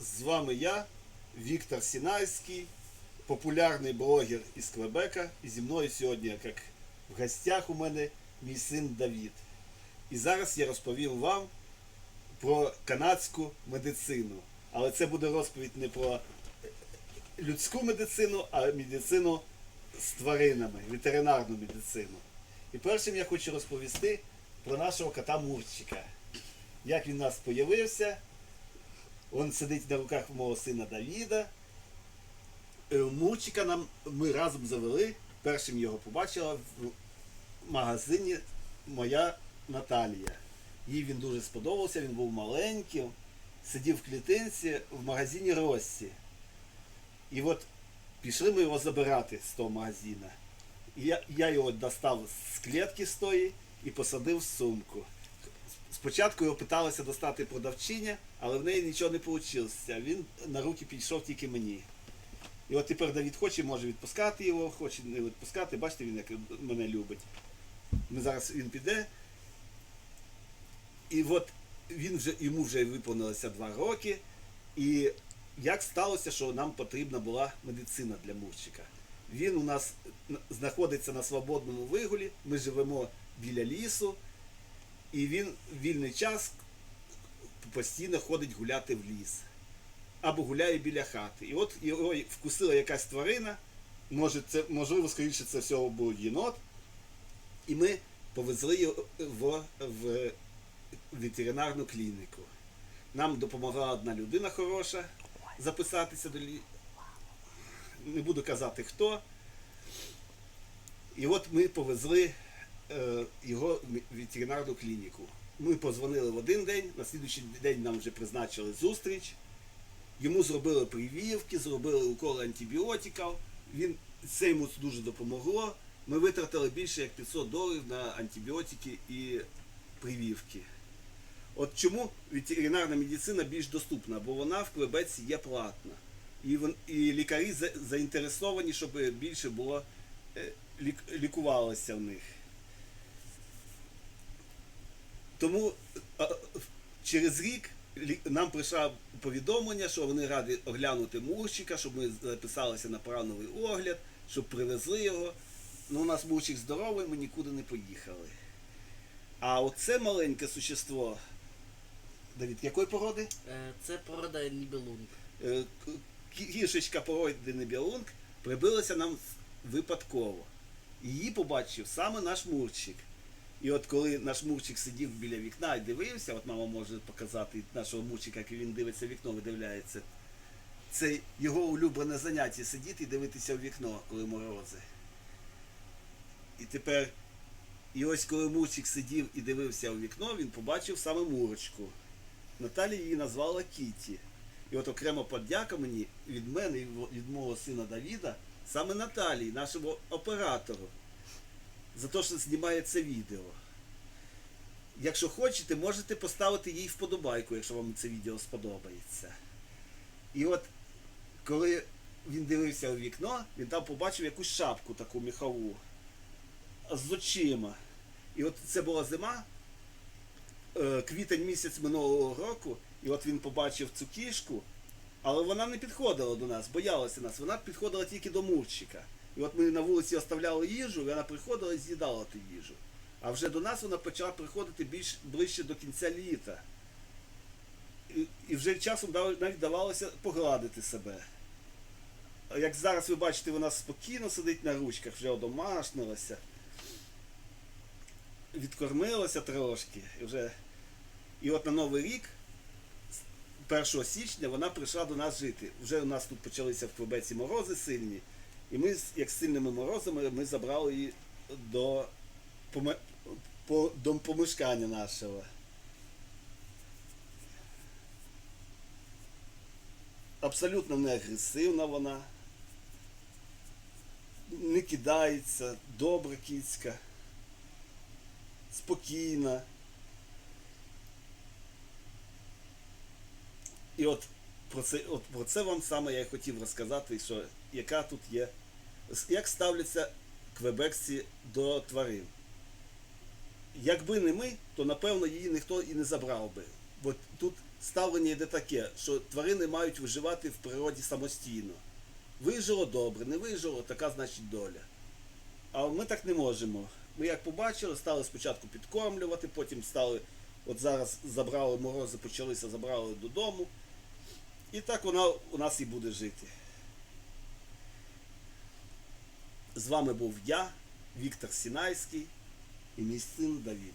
З вами я, Віктор Сінайський, популярний блогер із Квебека. І зі мною сьогодні, як в гостях у мене, мій син Давід. І зараз я розповім вам про канадську медицину. Але це буде розповідь не про людську медицину, а медицину з тваринами, ветеринарну медицину. І першим я хочу розповісти про нашого кота Мурчика. Як він у нас з'явився. Він сидить на руках мого сина Давіда. Е, Мурчика нам ми разом завели. Першим його побачила в магазині моя Наталія. Їй він дуже сподобався, він був маленьким, сидів в клітинці в магазині Россі. І от пішли ми його забирати з того магазина. Я, я його достав з клітки з тої і посадив в сумку. Спочатку його питалося достати продавчиня, але в неї нічого не вийшло. Він на руки підійшов тільки мені. І от тепер Давід хоче, може відпускати його, хоче не відпускати. Бачите, він як мене любить. Ми зараз він піде. І от він вже, йому вже виповнилося два роки. І як сталося, що нам потрібна була медицина для Мурчика? Він у нас знаходиться на свободному вигулі, ми живемо біля лісу, і він в вільний час постійно ходить гуляти в ліс. Або гуляє біля хати. І от його вкусила якась тварина, може, це, можливо, скоріше це всього був єнот. І ми повезли його в, ветеринарну клініку. Нам допомогла одна людина хороша записатися до лі... Не буду казати хто. І от ми повезли його в ветеринарну клініку. Ми позвонили в один день, на слідуючий день нам вже призначили зустріч. Йому зробили прививки, зробили уколи антибіотиків. Він це йому дуже допомогло. Ми витратили більше як 500 доларів на антибіотики і прививки. От чому ветеринарна медицина більш доступна, бо вона в Квебеці є платна. І, і лікарі заінтересовані, щоб більше було е, лікувалося в них. Тому е, через рік нам прийшло повідомлення, що вони раді оглянути Мурчика, щоб ми записалися на плановий огляд, щоб привезли його. Ну, у нас Мурчик здоровий, ми нікуди не поїхали. А оце маленьке существо, Давід, якої породи? Е, Це порода Нібелунг. Е, Кішечка породи Небіалунг прибилася нам випадково. Її побачив саме наш Мурчик. І от коли наш Мурчик сидів біля вікна і дивився, от мама може показати нашого Мурчика, як він дивиться в вікно, видивляється. Це його улюблене заняття сидіти і дивитися в вікно, коли морози. І тепер, і ось коли Мурчик сидів і дивився у вікно, він побачив саме Мурочку. Наталія її назвала Кіті. І от окремо подяка мені від мене і від мого сина Давіда, саме Наталії, нашому оператору, за те, що знімає це відео. Якщо хочете, можете поставити їй вподобайку, якщо вам це відео сподобається. І от коли він дивився у вікно, він там побачив якусь шапку таку міхову з очима. І от це була зима, е, квітень місяць минулого року, і от він побачив цю кішку, але вона не підходила до нас, боялася нас. Вона підходила тільки до Мурчика. І от ми на вулиці оставляли їжу, і вона приходила і з'їдала ту їжу. А вже до нас вона почала приходити більш ближче до кінця літа. І, і вже часом навіть давалося погладити себе. Як зараз ви бачите, вона спокійно сидить на ручках, вже одомашнилася, відкормилася трошки. І, вже... і от на Новий рік, 1 січня, вона прийшла до нас жити. Вже у нас тут почалися в Квебеці морози сильні. І ми, з- як сильними морозами, ми забрали її до поме- по, домпомешкання нашого. Абсолютно не агресивна вона. Не кидається, добра кіцька, спокійна. І от про це, от про це вам саме я хотів розказати, що яка тут є, як ставляться квебекці до тварин. Якби не ми, то напевно її ніхто і не забрав би. Бо тут ставлення йде таке, що тварини мають виживати в природі самостійно. Вижило добре, не вижило, така значить доля. А ми так не можемо. Ми як побачили, стали спочатку підкормлювати, потім стали, от зараз забрали морози, почалися, забрали додому. І так вона у нас і буде жити. З вами був я, Віктор Сінайський і мій син Давід.